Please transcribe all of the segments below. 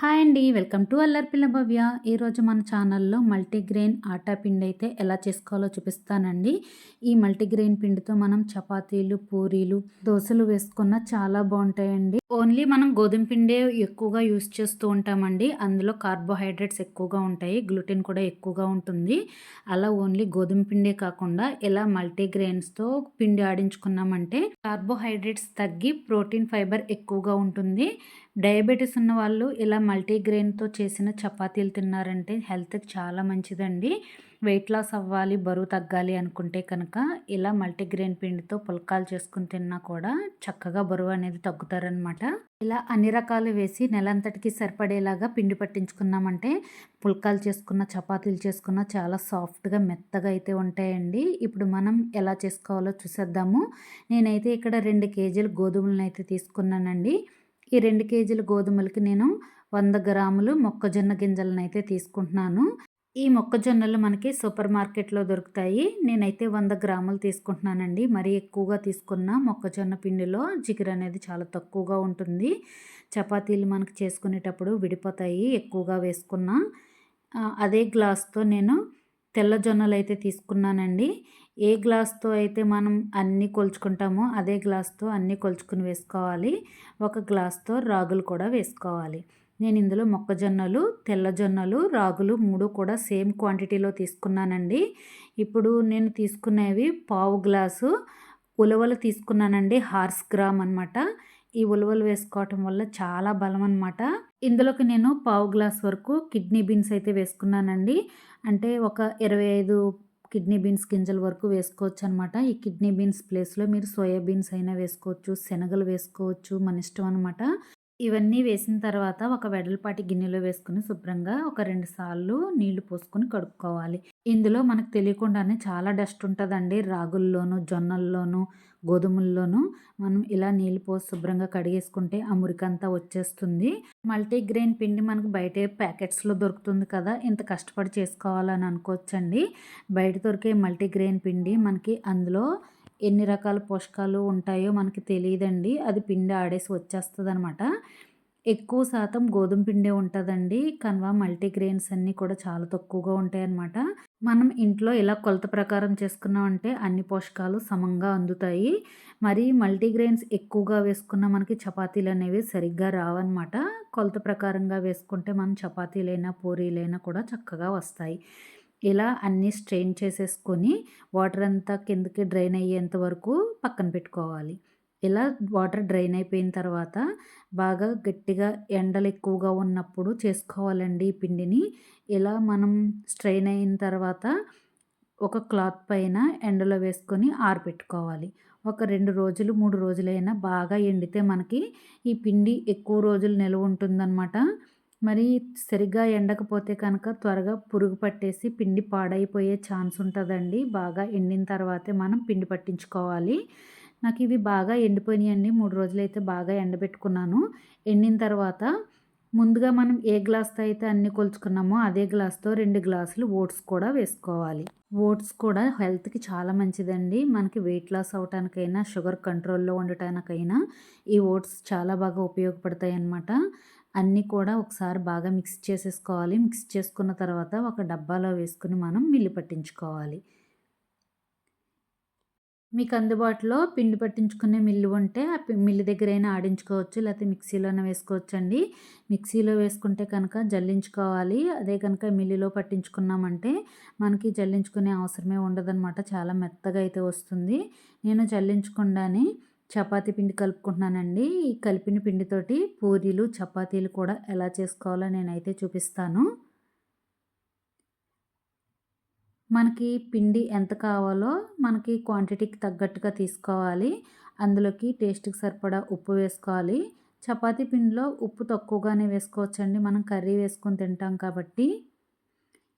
Hi అండి welcome to అల్లర్పిల్ల భవ్య. ఈరోజు మన ఛానల్లో మల్టీగ్రెయిన్ ఆటా పిండి అయితే ఎలా చేసుకోవాలో చూపిస్తానండి. ఈ మల్టీగ్రెయిన్ పిండితో మనం చపాతీలు పూరీలు దోశలు వేసుకున్న చాలా బాగుంటాయండి. ఓన్లీ మనం గోధుమ పిండే ఎక్కువగా యూస్ చేస్తూ ఉంటామండి. అందులో కార్బోహైడ్రేట్స్ ఎక్కువగా ఉంటాయి గ్లూటెన్ కూడా ఎక్కువగా ఉంటుంది. అలా ఓన్లీ గోధుమ పిండే కాకుండా ఇలా మల్టీగ్రెయిన్స్తో పిండి ఆడించుకున్నామంటే కార్బోహైడ్రేట్స్ తగ్గి ప్రోటీన్ ఫైబర్ ఎక్కువగా ఉంటుంది. డయాబెటీస్ ఉన్న వాళ్ళు ఇలా మల్టీగ్రెయిన్తో చేసిన చపాతీలు తిన్నారంటే హెల్త్కి చాలా మంచిదండి. వెయిట్ లాస్ అవ్వాలి బరువు తగ్గాలి అనుకుంటే కనుక ఇలా మల్టీగ్రెయిన్ పిండితో పుల్కాలు చేసుకుని తిన్నా కూడా చక్కగా బరువు అనేది తగ్గుతారనమాట ఇలా అన్ని రకాలు వేసి నెలంతటికి సరిపడేలాగా పిండి పట్టించుకున్నామంటే పుల్కాలు చేసుకున్న చపాతీలు చేసుకున్న చాలా సాఫ్ట్గా మెత్తగా అయితే ఉంటాయండి. ఇప్పుడు మనం ఎలా చేసుకోవాలో చూసేద్దాము. నేనైతే ఇక్కడ రెండు కేజీలు గోధుమలను అయితే తీసుకున్నానండి. ఈ రెండు కేజీల గోధుమలకి నేను వంద గ్రాములు మొక్కజొన్న గింజలను అయితే తీసుకుంటున్నాను. ఈ మొక్కజొన్నలు మనకి సూపర్ మార్కెట్లో దొరుకుతాయి. నేనైతే వంద గ్రాములు తీసుకుంటున్నానండి. మరీ ఎక్కువగా తీసుకున్న మొక్కజొన్న పిండిలో జిగురు అనేది చాలా తక్కువగా ఉంటుంది. చపాతీలు మనకి చేసుకునేటప్పుడు విడిపోతాయి ఎక్కువగా వేసుకున్న. అదే గ్లాస్తో నేను తెల్ల జొన్నలు అయితే తీసుకున్నానండి. ఏ గ్లాస్తో అయితే మనం అన్నీ కొలుచుకుంటామో అదే గ్లాస్తో అన్నీ కొలుచుకుని వేసుకోవాలి. ఒక గ్లాస్తో రాగులు కూడా వేసుకోవాలి. నేను ఇందులో మొక్కజొన్నలు తెల్లజొన్నలు రాగులు మూడు కూడా సేమ్ క్వాంటిటీలో తీసుకున్నానండి. ఇప్పుడు నేను తీసుకునేవి పావు గ్లాసు ఉలవలు తీసుకున్నానండి హార్స్ గ్రామ్ అనమాట ఈ ఉలవలు వేసుకోవటం వల్ల చాలా బలం అనమాట ఇందులోకి నేను పావు గ్లాస్ వరకు కిడ్నీ బీన్స్ అయితే వేసుకున్నానండి. అంటే ఒక ఇరవై ఐదు కిడ్నీ బీన్స్ గింజల వరకు వేసుకోవచ్చు అనమాట ఈ కిడ్నీ బీన్స్ ప్లేస్లో మీరు సోయా బీన్స్ అయినా వేసుకోవచ్చు శనగలు వేసుకోవచ్చు మన ఇష్టం అనమాట ఇవన్నీ వేసిన తర్వాత ఒక వెడల్పాటి గిన్నెలో వేసుకుని శుభ్రంగా ఒక రెండు సార్లు నీళ్ళు పోసుకుని కడుక్కోవాలి. ఇందులో మనకు తెలియకుండానే చాలా డస్ట్ ఉంటుందండి. రాగుల్లోనూ జొన్నల్లోనూ గోధుమల్లోనూ మనం ఇలా నీళ్ళు పోసి శుభ్రంగా కడిగేసుకుంటే ఆ మురికంతా వచ్చేస్తుంది. మల్టీగ్రెయిన్ పిండి మనకు బయట ప్యాకెట్స్లో దొరుకుతుంది కదా ఇంత కష్టపడి చేసుకోవాలని అనుకోవచ్చండి. బయట దొరికే మల్టీగ్రెయిన్ పిండి మనకి అందులో ఎన్ని రకాల పోషకాలు ఉంటాయో మనకి తెలియదండి. అది పిండి ఆడేసి వచ్చేస్తుంది అనమాట ఎక్కువ శాతం గోధుమ పిండే ఉంటుందండి. కన్వా మల్టీగ్రెయిన్స్ అన్నీ కూడా చాలా తక్కువగా ఉంటాయి అన్నమాట మనం ఇంట్లో ఇలా కొలత ప్రకారం చేసుకున్నామంటే అన్ని పోషకాలు సమంగా అందుతాయి. మరి మల్టీగ్రెయిన్స్ ఎక్కువగా వేసుకున్న మనకి చపాతీలు అనేవి సరిగ్గా రావన్నమాట. కొలత ప్రకారంగా వేసుకుంటే మనం చపాతీలైనా పూరీలైనా కూడా చక్కగా వస్తాయి. ఇలా అన్నీ స్ట్రెయిన్ చేసేసుకొని వాటర్ అంతా కిందకి డ్రైన్ అయ్యేంత వరకు పక్కన పెట్టుకోవాలి. ఇలా వాటర్ డ్రైన్ అయిపోయిన తర్వాత బాగా గట్టిగా ఎండలు ఎక్కువగా ఉన్నప్పుడు చేసుకోవాలండి ఈ పిండిని. ఇలా మనం స్ట్రెయిన్ అయిన తర్వాత ఒక క్లాత్ పైన ఎండలో వేసుకొని ఆరబెట్టుకోవాలి ఒక రెండు రోజులు మూడు రోజులైనా బాగా ఎండితే మనకి ఈ పిండి ఎక్కువ రోజులు నిల్వ ఉంటుందన్నమాట. మరి సరిగ్గా ఎండకపోతే కనుక త్వరగా పురుగు పట్టేసి పిండి పాడైపోయే ఛాన్స్ ఉంటుందండి. బాగా ఎండిన తర్వాతే మనం పిండి పట్టించుకోవాలి. నాకు ఇవి బాగా ఎండిపోయినాయండి. మూడు రోజులైతే బాగా ఎండబెట్టుకున్నాను. ఎండిన తర్వాత ముందుగా మనం ఏ గ్లాస్తో అయితే అన్ని కొలుచుకున్నామో అదే గ్లాస్తో రెండు గ్లాసులు ఓట్స్ కూడా వేసుకోవాలి. ఓట్స్ కూడా హెల్త్కి చాలా మంచిదండి. మనకి వెయిట్ లాస్ అవటానికైనా షుగర్ కంట్రోల్లో ఉండటానికైనా ఈ ఓట్స్ చాలా బాగా ఉపయోగపడతాయి అన్నమాట అన్నీ కూడా ఒకసారి బాగా మిక్స్ చేసేసుకోవాలి. మిక్స్ చేసుకున్న తర్వాత ఒక డబ్బాలో వేసుకుని మనం మిల్లి పట్టించుకోవాలి. మీకు అందుబాటులో పిండి పట్టించుకునే మిల్లు ఉంటే ఆ మిల్లు దగ్గరైనా ఆడించుకోవచ్చు. లేకపోతే మిక్సీలోనే వేసుకోవచ్చు అండి మిక్సీలో వేసుకుంటే కనుక జల్లించుకోవాలి. అదే కనుక మిల్లులో పట్టించుకున్నామంటే మనకి జల్లించుకునే అవసరమే ఉండదన్నమాట. చాలా మెత్తగా అయితే వస్తుంది. నేను జల్లించకుండానే చపాతీ పిండి కలుపుకుంటున్నానండి. ఈ కలిపిన పిండితోటి పూరీలు చపాతీలు కూడా ఎలా చేసుకోవాలో నేనైతే చూపిస్తాను. మనకి పిండి ఎంత కావాలో మనకి క్వాంటిటీకి తగ్గట్టుగా తీసుకోవాలి. అందులోకి టేస్ట్కి సరిపడా ఉప్పు వేసుకోవాలి. చపాతీ పిండిలో ఉప్పు తక్కువగానే వేసుకోవచ్చండి. మనం కర్రీ వేసుకొని తింటాం కాబట్టి.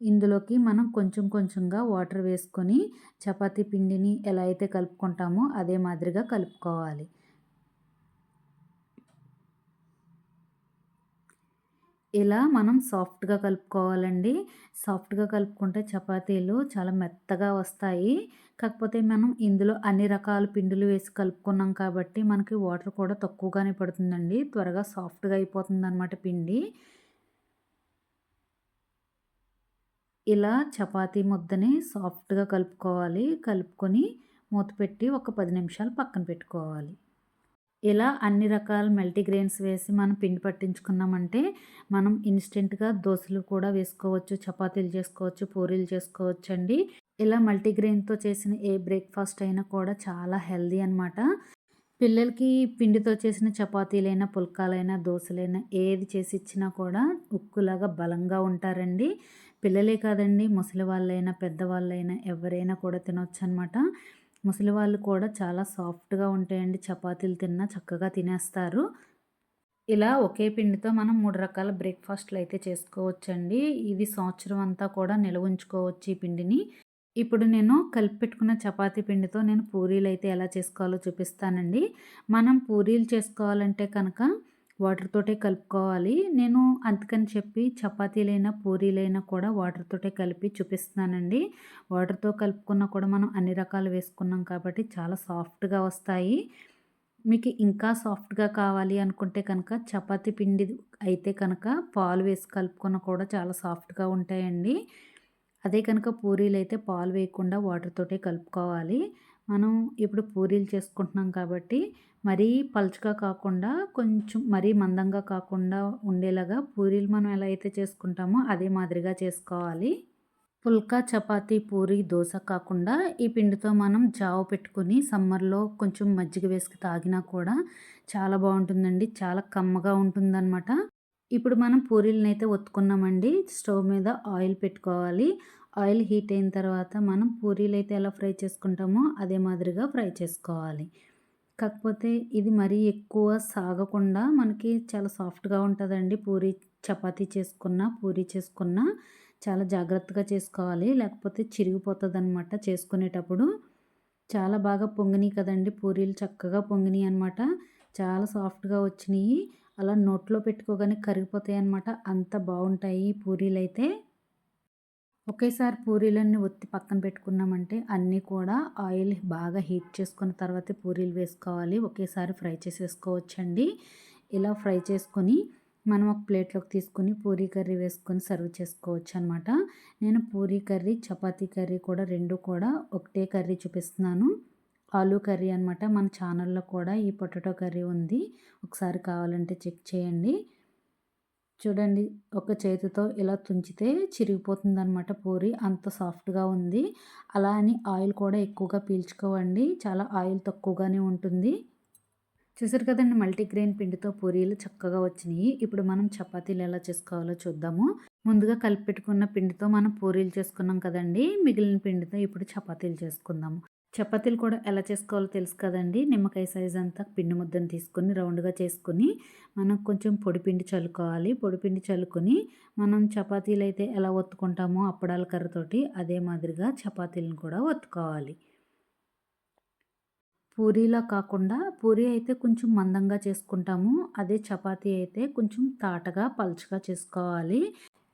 ఇందులోకి మనం కొంచెం కొంచెంగా వాటర్ వేసుకొని చపాతీ పిండిని ఎలా అయితే కలుపుకుంటామో అదే మాదిరిగా కలుపుకోవాలి. ఇలా మనం సాఫ్ట్గా కలుపుకోవాలండి. సాఫ్ట్గా కలుపుకుంటే చపాతీలు చాలా మెత్తగా వస్తాయి. కాకపోతే మనం ఇందులో అన్ని రకాల పిండిలు వేసి కలుపుకున్నాం కాబట్టి మనకి వాటర్ కూడా తక్కువగానే పడుతుందండి. త్వరగా సాఫ్ట్గా అయిపోతుంది అనమాట పిండి. ఇలా చపాతీ ముద్దని సాఫ్ట్గా కలుపుకోవాలి. కలుపుకొని మూత పెట్టి ఒక పది నిమిషాలు పక్కన పెట్టుకోవాలి. ఇలా అన్ని రకాల మల్టీగ్రెయిన్స్ వేసి మనం పిండి పట్టించుకున్నామంటే మనం ఇన్స్టెంట్గా దోశలు కూడా వేసుకోవచ్చు చపాతీలు చేసుకోవచ్చు పూరీలు చేసుకోవచ్చు అండి ఇలా మల్టీగ్రెయిన్తో చేసిన ఏ బ్రేక్ఫాస్ట్ అయినా కూడా చాలా హెల్దీ అనమాట పిల్లలకి పిండితో చేసిన చపాతీలైనా పుల్కాలైనా దోశలైనా ఏది చేసి ఇచ్చినా కూడా ఉక్కులాగా బలంగా ఉంటారండి. పిల్లలే కాదండి. ముసలి వాళ్ళైనా పెద్దవాళ్ళైనా ఎవరైనా కూడా తినొచ్చు అనమాట ముసలి వాళ్ళు కూడా చాలా సాఫ్ట్గా ఉంటాయండి. చపాతీలు తిన్నా చక్కగా తినేస్తారు. ఇలా ఒకే పిండితో మనం మూడు రకాల బ్రేక్ఫాస్ట్లు అయితే చేసుకోవచ్చండి. ఇది సంవత్సరం అంతా కూడా నిల్వ ఉంచుకోవచ్చు ఈ పిండిని. ఇప్పుడు నేను కలిపి పెట్టుకున్న చపాతీ పిండితో నేను పూరీలు అయితే ఎలా చేసుకోవాలో చూపిస్తానండి. మనం పూరీలు చేసుకోవాలంటే కనుక వాటర్ తోటే కలుపుకోవాలి. నేను అందుకని చెప్పి చపాతీలైనా పూరీలైనా కూడా వాటర్ తోటే కలిపి చూపిస్తున్నానండి. వాటర్తో కలుపుకున్నా కూడా మనం అన్ని రకాలు వేసుకున్నాం కాబట్టి చాలా సాఫ్ట్గా వస్తాయి. మీకు ఇంకా సాఫ్ట్గా కావాలి అనుకుంటే కనుక చపాతీ పిండి అయితే కనుక పాలు వేసి కలుపుకున్న కూడా చాలా సాఫ్ట్గా ఉంటాయండి. అదే కనుక పూరీలు అయితే పాలు వేయకుండా వాటర్తోటే కలుపుకోవాలి. మనం ఇప్పుడు పూరీలు చేసుకుంటున్నాం కాబట్టి మరీ పలుచగా కాకుండా కొంచెం మరీ మందంగా కాకుండా ఉండేలాగా పూరీలు మనం ఎలా అయితే చేసుకుంటామో అదే మాదిరిగా చేసుకోవాలి. పుల్కా చపాతీ పూరి దోశ కాకుండా ఈ పిండితో మనం జావ పెట్టుకుని సమ్మర్లో కొంచెం మజ్జిగ వేసుకు తాగినా కూడా చాలా బాగుంటుందండి. చాలా కమ్మగా ఉంటుందన్నమాట. ఇప్పుడు మనం పూరీలను అయితే ఒత్తుకున్నామండి. స్టవ్ మీద ఆయిల్ పెట్టుకోవాలి. ఆయిల్ హీట్ అయిన తర్వాత మనం పూరీలు అయితే ఎలా ఫ్రై చేసుకుంటామో అదే మాదిరిగా ఫ్రై చేసుకోవాలి. కాకపోతే ఇది మరీ ఎక్కువ సాగకుండా మనకి చాలా సాఫ్ట్గా ఉంటుందండి. పూరి చపాతీ చేసుకున్న పూరి చేసుకున్న చాలా జాగ్రత్తగా చేసుకోవాలి. లేకపోతే చిరిగిపోతుంది అనమాట చేసుకునేటప్పుడు. చాలా బాగా పొంగినాయి కదండి. పూరీలు చక్కగా పొంగినాయి అనమాట చాలా సాఫ్ట్గా వచ్చినాయి. అలా నోట్లో పెట్టుకోగానే కరిగిపోతాయి అనమాట అంత బాగుంటాయి పూరీలు అయితే ఒకేసారి పూరీలన్నీ ఒత్తి పక్కన పెట్టుకున్నామంటే అన్నీ కూడా ఆయిల్ బాగా హీట్ చేసుకున్న తర్వాత పూరీలు వేసుకోవాలి. ఒకేసారి ఫ్రై చేసేసుకోవచ్చండి. ఇలా ఫ్రై చేసుకొని మనం ఒక ప్లేట్లోకి తీసుకొని పూరీ కర్రీ వేసుకొని సర్వ్ చేసుకోవచ్చు అనమాట నేను పూరీ కర్రీ చపాతీ కర్రీ కూడా రెండు కూడా ఒకటే కర్రీ చూపిస్తున్నాను. ఆలూ కర్రీ అనమాట. మన ఛానల్లో కూడా ఈ పొటాటో కర్రీ ఉంది. ఒకసారి కావాలంటే చెక్ చేయండి. చూడండి ఒక చేతితో ఇలా తుంచితే చిరిగిపోతుంది అనమాట పూరి. అంత సాఫ్ట్గా ఉంది. అలా అని ఆయిల్ కూడా ఎక్కువగా పీల్చుకోవండి. చాలా ఆయిల్ తక్కువగానే ఉంటుంది. చూసారు కదండి మల్టీగ్రెయిన్ పిండితో పూరీలు చక్కగా వచ్చినాయి. ఇప్పుడు మనం చపాతీలు ఎలా చేసుకోవాలో చూద్దాము. ముందుగా కలిపి పెట్టుకున్న పిండితో మనం పూరీలు చేసుకున్నాం కదండి. మిగిలిన పిండితో ఇప్పుడు చపాతీలు చేసుకుందాము. చపాతీలు కూడా ఎలా చేసుకోవాలో తెలుసు కదండి. నిమ్మకాయ సైజ్ అంతా పిండి ముద్దను తీసుకొని రౌండ్గా చేసుకొని మనం కొంచెం పొడిపిండి చల్లుకోవాలి. పొడిపిండి చల్లుకొని మనం చపాతీలు అయితే ఎలా ఒత్తుకుంటామో అప్పడాల కర్రతోటి అదే మాదిరిగా చపాతీలను కూడా ఒత్తుకోవాలి. పూరీలా కాకుండా పూరీ అయితే కొంచెం మందంగా చేసుకుంటాము. అదే చపాతీ అయితే కొంచెం తాటగా పలుచగా చేసుకోవాలి.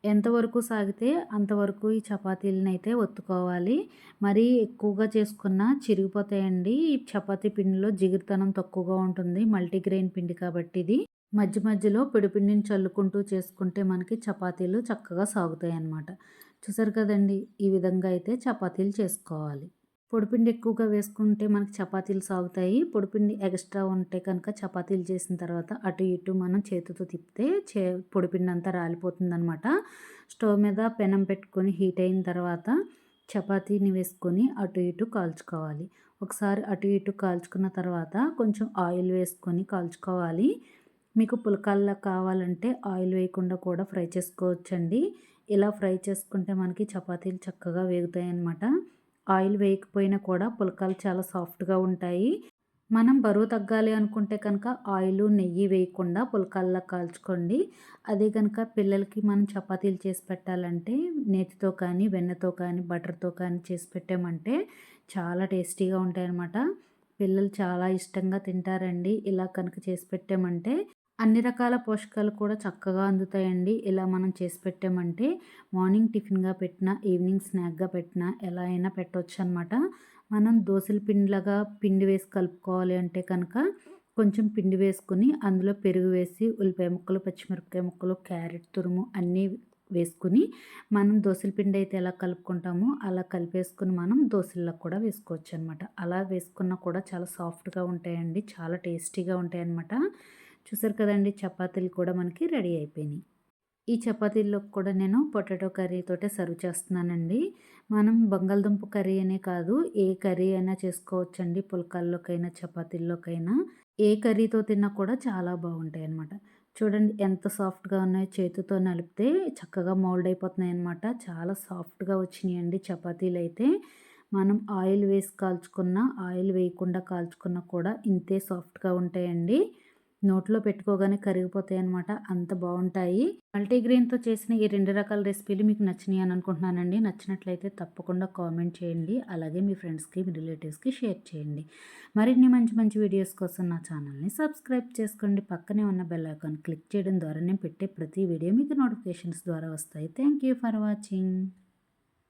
ఎంతవరకు సాగితే అంతవరకు ఈ చపాతీలను అయితే ఒత్తుకోవాలి. మరీ ఎక్కువగా చేసుకున్న చిరిగిపోతాయండి. ఈ చపాతీ పిండిలో జిగురుతనం తక్కువగా ఉంటుంది. మల్టీగ్రెయిన్ పిండి కాబట్టి ఇది. మధ్య మధ్యలో పిడిపిండిని చల్లుకుంటూ చేసుకుంటే మనకి చపాతీలు చక్కగా సాగుతాయి అన్నమాట చూసారు కదండి? ఈ విధంగా అయితే చపాతీలు చేసుకోవాలి. పొడిపిండి ఎక్కువగా వేసుకుంటే మనకి చపాతీలు సాగుతాయి. పొడిపిండి ఎక్స్ట్రా ఉంటే కనుక చపాతీలు చేసిన తర్వాత అటు ఇటు మనం చేతితో తిప్పితే చే పొడిపిండి అంతా రాలిపోతుంది అనమాట స్టవ్ మీద పెనం పెట్టుకొని హీట్ అయిన తర్వాత చపాతీని వేసుకొని అటు ఇటు కాల్చుకోవాలి. ఒకసారి అటు ఇటు కాల్చుకున్న తర్వాత కొంచెం ఆయిల్ వేసుకొని కాల్చుకోవాలి. మీకు పులకాల్లో కావాలంటే ఆయిల్ వేయకుండా కూడా ఫ్రై చేసుకోవచ్చండి. ఇలా ఫ్రై చేసుకుంటే మనకి చపాతీలు చక్కగా వేగుతాయి అన్నమాట ఆయిల్ వేయకపోయినా కూడా పులకాలు చాలా సాఫ్ట్గా ఉంటాయి. మనం బరువు తగ్గాలి అనుకుంటే కనుక ఆయిల్ నెయ్యి వేయకుండా పులకాల్లా కాల్చుకోండి. అదే కనుక పిల్లలకి మనం చపాతీలు చేసి పెట్టాలంటే నేతితో కానీ వెన్నతో కానీ బటర్తో కానీ చేసి పెట్టామంటే చాలా టేస్టీగా ఉంటాయన్నమాట. పిల్లలు చాలా ఇష్టంగా తింటారండి. ఇలా కనుక చేసి పెట్టామంటే అన్ని రకాల పోషకాలు కూడా చక్కగా అందుతాయండి. ఇలా మనం చేసి పెట్టామంటే మార్నింగ్ టిఫిన్గా పెట్టినా ఈవినింగ్ స్నాక్గా పెట్టినా ఎలా అయినా పెట్టవచ్చు అనమాట మనం దోశల పిండిలాగా పిండి వేసి కలుపుకోవాలి అంటే కనుక కొంచెం పిండి వేసుకుని అందులో పెరుగు వేసి ఉల్లిపాయ ముక్కలు పచ్చిమిరపకాయ ముక్కలు క్యారెట్ తురుము అన్నీ వేసుకుని మనం దోశల పిండి అయితే ఎలా కలుపుకుంటామో అలా కలిపేసుకుని మనం దోశల్లో కూడా వేసుకోవచ్చు అనమాట అలా వేసుకున్నా కూడా చాలా సాఫ్ట్గా ఉంటాయండి చాలా టేస్టీగా ఉంటాయనమాట. చూసారు కదండి చపాతీలు కూడా మనకి రెడీ అయిపోయినాయి. ఈ చపాతీల్లో కూడా నేను పొటాటో కర్రీతోటే సర్వ్ చేస్తున్నానండి. మనం బంగాళదుంప కర్రీ అనే కాదు ఏ కర్రీ అయినా చేసుకోవచ్చండి పుల్కాల్లోకైనా చపాతీల్లోకైనా. ఏ కర్రీతో తిన్నా కూడా చాలా బాగుంటాయి అన్నమాట. చూడండి ఎంత సాఫ్ట్గా ఉన్నాయో చేతితో నలిపితే చక్కగా మౌల్డ్ అయిపోతున్నాయి అనమాట చాలా సాఫ్ట్గా వచ్చినాయండి చపాతీలు అయితే. మనం ఆయిల్ వేసి కాల్చుకున్న ఆయిల్ వేయకుండా కాల్చుకున్నా కూడా ఇంతే సాఫ్ట్గా ఉంటాయండి. నోట్లో పెట్టుకోగానే కరిగిపోతాయి అనమాట అంత బాగుంటాయి. మల్టీగ్రెయిన్తో చేసిన ఈ రెండు రకాల రెసిపీలు మీకు నచ్చినాయి అని అనుకుంటున్నానండి. నచ్చినట్లయితే తప్పకుండా కామెంట్ చేయండి. అలాగే మీ ఫ్రెండ్స్కి మీ రిలేటివ్స్కి షేర్ చేయండి. మరిన్ని మంచి మంచి వీడియోస్ కోసం నా ఛానల్ని సబ్స్క్రైబ్ చేసుకోండి. పక్కనే ఉన్న బెల్ ఐకాన్ క్లిక్ చేయడం ద్వారా నేను పెట్టే ప్రతి వీడియో మీకు నోటిఫికేషన్స్ ద్వారా వస్తాయి. Thank you for watching.